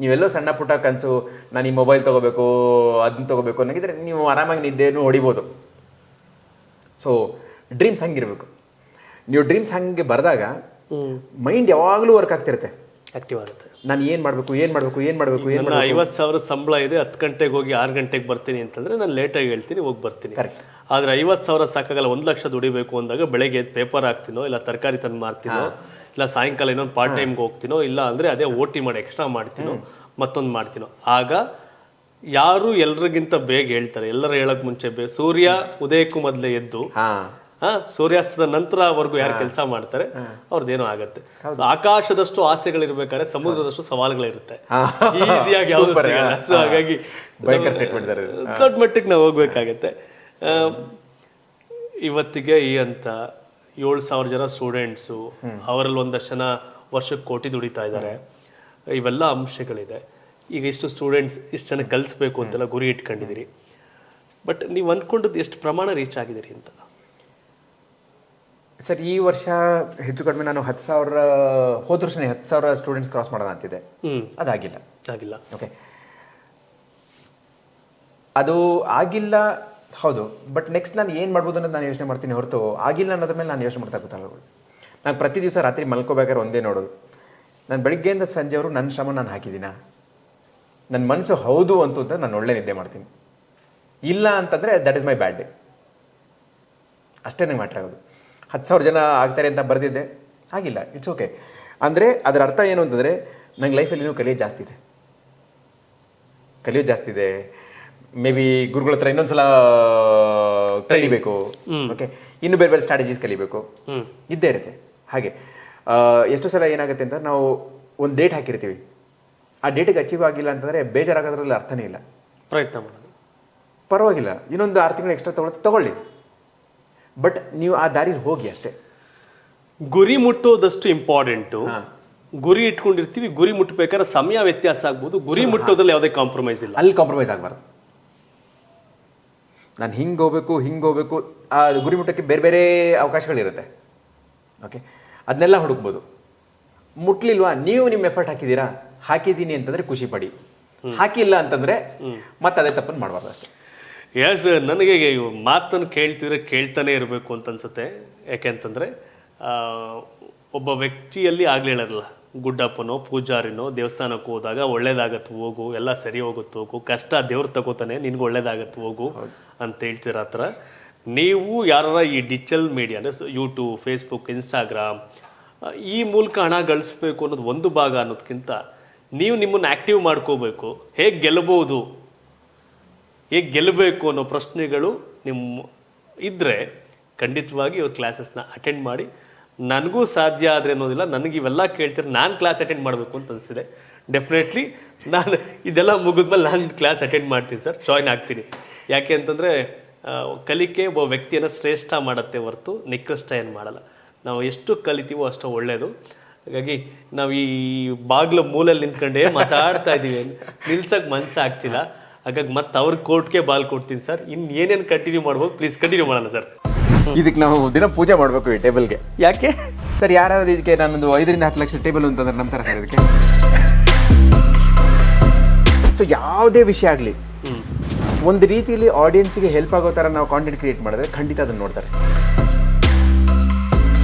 ನೀವೆಲ್ಲೋ ಸಣ್ಣ ಪುಟ್ಟ ಕನಸು ನಾನು ಈ ಮೊಬೈಲ್ ತೊಗೋಬೇಕು ಅದನ್ನ ತಗೋಬೇಕು ಅನ್ನೋಂಗಿದ್ರೆ ನೀವು ಆರಾಮಾಗಿ ನಿದ್ದೆನೂ ಹೊಡಿಬೋದು. So dreams ಹಂಗಿರ್ಬೇಕು. ನೀವು ಡ್ರೀಮ್ಸ್ ಹಂಗೆ ಬರೆದಾಗ ಮೈಂಡ್ ಯಾವಾಗಲೂ ವರ್ಕ್ ಆಗ್ತಿರುತ್ತೆ. ಆಕ್ಟಿವ್ ಆಗುತ್ತೆ. ನಾನು ಏನು ಮಾಡಬೇಕು ಏನು ಮಾಡಬೇಕು ಏನು ಮಾಡಬೇಕು ಏನು ಮಾಡಿ ಐವತ್ತು ಸಾವಿರ ಸಂಬಳ ಇದೆ ಹತ್ತು ಗಂಟೆಗೆ ಹೋಗಿ ಆರು ಗಂಟೆಗೆ ಬರ್ತೀನಿ ಅಂತಂದರೆ ನಾನು ಲೇಟಾಗಿ ಹೇಳ್ತೀನಿ ಹೋಗಿ ಬರ್ತೀನಿ. ಕರೆಕ್ಟ್ ಆದರೆ ಐವತ್ತು ಸಾವಿರ ಸಾಕಾಗಲ್ಲ ಒಂದು ಲಕ್ಷ ದುಡಿಬೇಕು ಅಂದಾಗ ಬೆಳಗ್ಗೆ ಪೇಪರ್ ಹಾಕ್ತೀನೋ ಇಲ್ಲ ತರಕಾರಿ ತಂದು ಮಾರ್ತೀನೋ ಇಲ್ಲ ಸಾಯಂಕಾಲ ಇನ್ನೊಂದು ಪಾರ್ಟ್ ಟೈಮ್ಗೆ ಹೋಗ್ತೀನೋ ಇಲ್ಲ ಅಂದ್ರೆ ಅದೇ ಓ ಟಿ ಮಾಡಿ ಎಕ್ಸ್ಟ್ರಾ ಮಾಡ್ತೀನೋ ಮತ್ತೊಂದು ಮಾಡ್ತೀನೋ. ಆಗ ಯಾರು ಎಲ್ರಿಗಿಂತ ಬೇಗ ಹೇಳ್ತಾರೆ. ಎಲ್ಲರೂ ಹೇಳಕ್ ಮುಂಚೆ ಬೇ ಸೂರ್ಯ ಉದಯಕ್ಕೂ ಮೊದಲೇ ಎದ್ದು ಸೂರ್ಯಾಸ್ತದ ನಂತರವರೆಗೂ ಯಾರು ಕೆಲಸ ಮಾಡ್ತಾರೆ ಅವ್ರದ್ದೇನೋ ಆಗತ್ತೆ. ಆಕಾಶದಷ್ಟು ಆಸೆಗಳಿರ್ಬೇಕಾದ್ರೆ ಸಮುದ್ರದಷ್ಟು ಸವಾಲುಗಳಿರುತ್ತೆ. ಈಸಿಯಾಗಿ ಯಾವ್ದು Super, ಸಿಗಲ್ಲ. ಹಾ. So, ಹಾಗಾಗಿ. ದೊಡ್ಡ ಮಟ್ಟಕ್ಕೆ ನಾವು ಹೋಗ್ಬೇಕಾಗತ್ತೆ. ಆ, ಇವತ್ತಿಗೆ ಈ ಅಂತ ಏಳು ಸಾವಿರ ಜನ ಸ್ಟೂಡೆಂಟ್ಸು ಅವರಲ್ಲಿ ಒಂದಷ್ಟು ಜನ ವರ್ಷಕ್ಕೆ ಕೋಟಿ ದುಡಿತಾ ಇದ್ದಾರೆ. ಇವೆಲ್ಲ ಅಂಶಗಳಿದೆ. ಈಗ ಇಷ್ಟು ಸ್ಟೂಡೆಂಟ್ಸ್ ಇಷ್ಟು ಜನ ಕಲಿಸ್ಬೇಕು ಅಂತೆಲ್ಲ ಗುರಿ ಇಟ್ಕೊಂಡಿದ್ದೀರಿ. ಬಟ್ ನೀವು ಅಂದ್ಕೊಂಡದ್ದು ಎಷ್ಟು ಪ್ರಮಾಣ ರೀಚ್ ಆಗಿದ್ದೀರಿ ಅಂತ? ಸರ್ ಈ ವರ್ಷ ಹೆಚ್ಚು ಕಡಿಮೆ ನಾನು ಹತ್ತು ಸಾವಿರ ಹೋದ ವರ್ಷನೇ ಹತ್ತು ಸಾವಿರ ಸ್ಟೂಡೆಂಟ್ಸ್ ಕ್ರಾಸ್ ಮಾಡೋಣ ಅಂತಿದೆ ಹ್ಞೂ ಅದಾಗಿಲ್ಲ. ಆಗಿಲ್ಲ. ಓಕೆ ಅದು ಆಗಿಲ್ಲ ಹೌದು. ಬಟ್ ನೆಕ್ಸ್ಟ್ ನಾನು ಏನು ಮಾಡ್ಬೋದು ಅನ್ನೋದು ನಾನು ಯೋಚನೆ ಮಾಡ್ತೀನಿ ಹೊರತು, ಆಗಿಲ್ಲ ಅನ್ನೋದ್ರ ಮೇಲೆ ನಾನು ಯೋಚನೆ ಮಾಡ್ತಾ ಗೊತ್ತಾಗಲ್ಲ ನಾನು ಪ್ರತಿ ದಿವಸ ರಾತ್ರಿ ಮಲ್ಕೋಬೇಕಾದ್ರೆ ಒಂದೇ ನೋಡೋದು. ನಾನು ಬೆಳಿಗ್ಗೆಯಿಂದ ಸಂಜೆವರು ನನ್ನ ಶ್ರಮ ನಾನು ಹಾಕಿದ್ದೀನ? ನನ್ನ ಮನಸ್ಸು ಹೌದು ಅಂತು ಅಂತ ನಾನು ಒಳ್ಳೆ ನಿದ್ದೆ ಮಾಡ್ತೀನಿ. ಇಲ್ಲ ಅಂತಂದರೆ that is my bad day ಅಷ್ಟೇ ನಂಗೆ ಮ್ಯಾಟ್ರ್ ಆಗೋದು. ಹತ್ತು ಸಾವಿರ ಜನ ಆಗ್ತಾರೆ ಅಂತ ಬರೆದಿದ್ದೆ. ಆಗಿಲ್ಲ ಇಟ್ಸ್ ಓಕೆ ಅಂದರೆ ಅದರ ಅರ್ಥ ಏನು ಅಂತಂದರೆ ನಂಗೆ ಲೈಫಲ್ಲಿ ಇನ್ನೂ ಕಲಿಯೋದು ಜಾಸ್ತಿ ಇದೆ. ಕಲಿಯೋದು ಜಾಸ್ತಿ ಇದೆ. ಮೇ ಬಿ ಗುರುಗಳ ಹತ್ರ ಇನ್ನೊಂದ್ಸಲ ಕಲಿಬೇಕು. ಓಕೆ ಇನ್ನು ಬೇರೆ ಬೇರೆ ಸ್ಟ್ರಾಟಜೀಸ್ ಕಲಿಬೇಕು. ಇದ್ದೇ ಇರುತ್ತೆ. ಹಾಗೆ. ಎಷ್ಟು ಸಲ ಏನಾಗುತ್ತೆ ಅಂತ ನಾವು ಒಂದು ಡೇಟ್ ಹಾಕಿರ್ತೀವಿ. ಆ ಡೇಟಿಗೆ ಅಚೀವ್ ಆಗಿಲ್ಲ ಅಂತಂದರೆ ಬೇಜಾರಾಗೋದ್ರಲ್ಲಿ ಅರ್ಥನೇ ಇಲ್ಲ. ಪ್ರಯತ್ನ ಮಾಡೋದು. ಪರವಾಗಿಲ್ಲ. ಇನ್ನೊಂದು ಆರು ತಿಂಗಳು ಎಕ್ಸ್ಟ್ರಾ ತಗೊಳ್ಳಿ ತಗೊಳ್ಳಿ. ಬಟ್ ನೀವು ಆ ದಾರಿಲಿ ಹೋಗಿ ಅಷ್ಟೇ. ಗುರಿ ಮುಟ್ಟೋದಷ್ಟು ಇಂಪಾರ್ಟೆಂಟು ಗುರಿ ಇಟ್ಕೊಂಡಿರ್ತೀವಿ ಗುರಿ ಮುಟ್ಟಬೇಕಾದ್ರೆ ಸಮಯ ವ್ಯತ್ಯಾಸ ಆಗ್ಬೋದು. ಗುರಿ ಮುಟ್ಟೋದ್ರಲ್ಲಿ ಯಾವುದೇ ಕಾಂಪ್ರಮೈಸ್ ಇಲ್ಲ. ಅಲ್ಲಿ ಕಾಂಪ್ರಮೈಸ್ ಆಗಬಾರ್ದು. ನಾನು ಹಿಂಗೆ ಹೋಗ್ಬೇಕು ಹಿಂಗೆ ಹೋಗ್ಬೇಕು ಆ ಗುರಿ ಮುಟ್ಟಕ್ಕೆ ಬೇರೆ ಬೇರೆ ಅವಕಾಶಗಳಿರುತ್ತೆ. ಓಕೆ ಅದನ್ನೆಲ್ಲ ಹುಡುಕ್ಬೋದು. ಮುಟ್ಲಿಲ್ವಾ? ನೀವು ನಿಮ್ಮ ಎಫರ್ಟ್ ಹಾಕಿದ್ದೀರಾ? ಹಾಕಿದ್ದೀನಿ ಅಂತಂದರೆ ಖುಷಿ ಪಡಿ. ಹಾಕಿಲ್ಲ ಅಂತಂದರೆ ಮತ್ತೆ ಅದೇ ತಪ್ಪನ್ನು ಮಾಡಬಾರ್ದು ಅಷ್ಟೇ. ಎಸ್ ನನಗೆ ಮಾತನ್ನು ಕೇಳ್ತಿದ್ರೆ ಕೇಳ್ತಾನೆ ಇರಬೇಕು ಅಂತ ಅನ್ಸುತ್ತೆ. ಯಾಕೆಂತಂದರೆ ಒಬ್ಬ ವ್ಯಕ್ತಿಯಲ್ಲಿ ಆಗಲಿಲ್ಲ ಹೇಳೋದಿಲ್ಲ ಗುಡ್ಡಪ್ಪನೋ ಪೂಜಾರಿನೋ ದೇವಸ್ಥಾನಕ್ಕೆ ಹೋದಾಗ ಒಳ್ಳೇದಾಗತ್ತೆ ಹೋಗು ಎಲ್ಲ ಸರಿ ಹೋಗುತ್ತೆ ಹೋಗು ಕಷ್ಟ ದೇವ್ರು ತಗೋತಾನೆ ನಿನ್ಗೆ ಒಳ್ಳೇದಾಗತ್ತೆ ಹೋಗು. ಅಂತ ಹೇಳ್ತೀರ ಹತ್ರ, ನೀವು ಯಾರ ಈ ಡಿಜಿಟಲ್ ಮೀಡಿಯಾ ಅಂದರೆ ಯೂಟ್ಯೂಬ್ ಫೇಸ್ಬುಕ್ ಇನ್ಸ್ಟಾಗ್ರಾಮ್ ಈ ಮೂಲಕ ಹಣ ಗಳಿಸ್ಬೇಕು ಅನ್ನೋದು ಒಂದು ಭಾಗ ಅನ್ನೋದಕ್ಕಿಂತ ನೀವು ನಿಮ್ಮನ್ನು ಆಕ್ಟಿವ್ ಮಾಡ್ಕೋಬೇಕು. ಹೇಗೆ ಗೆಲ್ಲಬಹುದು ಹೇಗೆ ಗೆಲ್ಲಬೇಕು ಅನ್ನೋ ಪ್ರಶ್ನೆಗಳು ನಿಮ್ಮ ಇದ್ದರೆ ಖಂಡಿತವಾಗಿ ಇವ್ರ ಕ್ಲಾಸಸ್ನ ಅಟೆಂಡ್ ಮಾಡಿ. ನನಗೂ ಸಾಧ್ಯ ಆದರೆ ಅನ್ನೋದಿಲ್ಲ, ನನಗೆ ಇವೆಲ್ಲ ಕೇಳ್ತಾರೆ ನಾನು ಕ್ಲಾಸ್ ಅಟೆಂಡ್ ಮಾಡಬೇಕು ಅಂತ ಅನಿಸಿದೆ. ಡೆಫಿನೆಟ್ಲಿ ನಾನು ಇದೆಲ್ಲ ಮುಗಿದ್ಮೇಲೆ ನಾನು ಕ್ಲಾಸ್ ಅಟೆಂಡ್ ಮಾಡ್ತೀನಿ ಸರ್. ಜಾಯ್ನ್ ಆಗ್ತೀನಿ. ಯಾಕೆ ಅಂತಂದರೆ ಕಲಿಕೆ ಒಬ್ಬ ವ್ಯಕ್ತಿಯನ್ನು ಶ್ರೇಷ್ಠ ಮಾಡುತ್ತೆ ಹೊರತು ನಿಕೃಷ್ಟ ಏನು ಮಾಡಲ್ಲ. ನಾವು ಎಷ್ಟು ಕಲಿತೀವೋ ಅಷ್ಟು ಒಳ್ಳೆಯದು ಹಾಗಾಗಿ ನಾವು ಈ ಬಾಗಿಲು ಮೂಲೆಯಲ್ಲಿ ನಿಂತ್ಕೊಂಡೇ ಮಾತಾಡ್ತಾ ಇದ್ದೀವಿ. ನಿಲ್ಸಕ್ಕೆ ಮನಸ್ಸು ಆಗ್ತಿಲ್ಲ. ಹಾಗಾಗಿ ಮತ್ತೆ ಅವ್ರ ಕೋರ್ಟ್ಗೆ ಬಾಲ್ ಕೊಡ್ತೀನಿ ಸರ್. ಇನ್ನು ಏನೇನು ಕಂಟಿನ್ಯೂ ಮಾಡ್ಬೋದು ಪ್ಲೀಸ್ ಕಂಟಿನ್ಯೂ ಮಾಡೋಣ ಸರ್. ಇದಕ್ಕೆ ನಾವು ದಿನ ಪೂಜೆ ಮಾಡಬೇಕು ಈ ಟೇಬಲ್ಗೆ ಯಾಕೆ? ಸರ್ ಯಾರಾದ್ರೂ ಇದಕ್ಕೆ ನಾನೊಂದು ಐದರಿಂದ ಹತ್ತು ಲಕ್ಷ ಟೇಬಲ್ ಅಂತಂದ್ರೆ ನಂತರ ಸರ್ ಇದಕ್ಕೆ. ಸೊ ಯಾವುದೇ ವಿಷಯ ಆಗಲಿ ಒಂದು ರೀತಿಯಲ್ಲಿ ಆಡಿಯನ್ಸ್ಗೆ ಹೆಲ್ಪ್ ಆಗೋ ಥರ ನಾವು ಕಾಂಟೆಂಟ್ ಕ್ರಿಯೇಟ್ ಮಾಡಿದ್ರೆ ಖಂಡಿತ ಅದನ್ನು ನೋಡ್ತಾರೆ.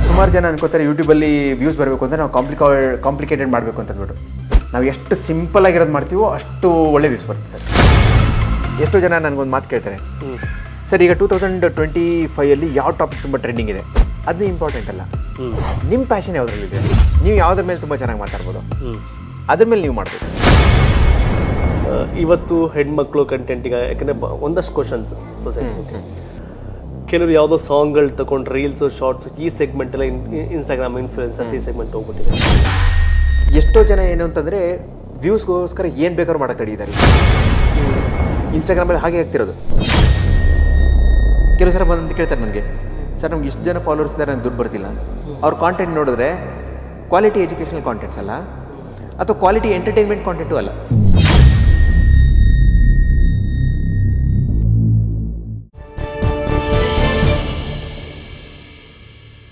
ಸುಮಾರು ಜನ ಅನ್ಕೋತಾರೆ ಯೂಟ್ಯೂಬಲ್ಲಿ ವ್ಯೂಸ್ ಬರಬೇಕು ಅಂದರೆ ನಾವು ಕಾಂಪ್ಲಿಕಾ ಕಾಂಪ್ಲಿಕೇಟೆಡ್ ಮಾಡಬೇಕು ಅಂತ ಅಂದ್ಬಿಟ್ಟು. ನಾವು ಎಷ್ಟು ಸಿಂಪಲ್ ಆಗಿರೋದು ಮಾಡ್ತೀವೋ ಅಷ್ಟು ಒಳ್ಳೆ ವ್ಯೂಸ್ ಬರುತ್ತೆ ಸರ್. ಎಷ್ಟೋ ಜನ ನನಗೊಂದು ಮಾತು ಕೇಳ್ತಾರೆ. ಸರ್ ಈಗ ಟೂ ತೌಸಂಡ್ ಟ್ವೆಂಟಿ ಫೈವಲ್ಲಿ ಯಾವ ಟಾಪಿಕ್ ತುಂಬ ಟ್ರೆಂಡಿಂಗ್ ಇದೆ? ಅದು ಇಂಪಾರ್ಟೆಂಟ್ ಅಲ್ಲ. ನಿಮ್ಮ ಪ್ಯಾಷನ್ ಯಾವುದ್ರಲ್ಲಿದೆ ನೀವು ಯಾವುದ್ರ ಮೇಲೆ ತುಂಬ ಚೆನ್ನಾಗಿ ಮಾತಾಡ್ಬೋದು? ಅದ್ರ ಮೇಲೆ ನೀವು ಮಾಡ್ಬೇಕು ಇವತ್ತು ಹೆಣ್ಮಕ್ಳು ಕಂಟೆಂಟಿಗೆ ಯಾಕಂದರೆ ಒಂದಷ್ಟು ಕ್ವಶನ್ಸ್ ಸೊಸೈಟಿ ಕೆಲವರು ಯಾವುದೋ ಸಾಂಗ್ಗಳು ತಗೊಂಡು ರೀಲ್ಸು ಶಾರ್ಟ್ಸ್ ಈ ಸೆಗ್ಮೆಂಟ್ ಎಲ್ಲ ಇನ್ಸ್ಟಾಗ್ರಾಮ್ ಇನ್ಫ್ಲೂಯೆನ್ಸರ್ಸ್ ಈ ಸೆಗ್ಮೆಂಟ್ ಹೋಗ್ಬಿಟ್ಟಿದೆ. ಎಷ್ಟೋ ಜನ ಏನು ಅಂತಂದರೆ ವ್ಯೂಸ್ಗೋಸ್ಕರ ಏನು ಬೇಕಾದ್ರೂ ಮಾಡಕ್ಕೆ ಇನ್ಸ್ಟಾಗ್ರಾಮ್ ಇನ್ಸ್ಟಾಗ್ರಾಮಲ್ಲಿ ಹಾಗೆ ಆಗ್ತಿರೋದು. ಕೆಲವು ಸಲ ಬಂದಂತ ಕೇಳ್ತಾರೆ ನನಗೆ ಸರ್ ನಮ್ಗೆ ಇಷ್ಟು ಜನ ಫಾಲೋವರ್ಸ್ ಇದ್ದಾರೆ ನಂಗೆ ದುಡ್ಡು ಬರ್ತಿಲ್ಲ. ಅವ್ರ ಕಾಂಟೆಂಟ್ ನೋಡಿದ್ರೆ ಕ್ವಾಲಿಟಿ ಎಜುಕೇಷನಲ್ ಕಾಂಟೆಂಟ್ಸ್ ಅಲ್ಲ ಅಥವಾ ಕ್ವಾಲಿಟಿ ಎಂಟರ್ಟೈನ್ಮೆಂಟ್ ಕಾಂಟೆಂಟು ಅಲ್ಲ.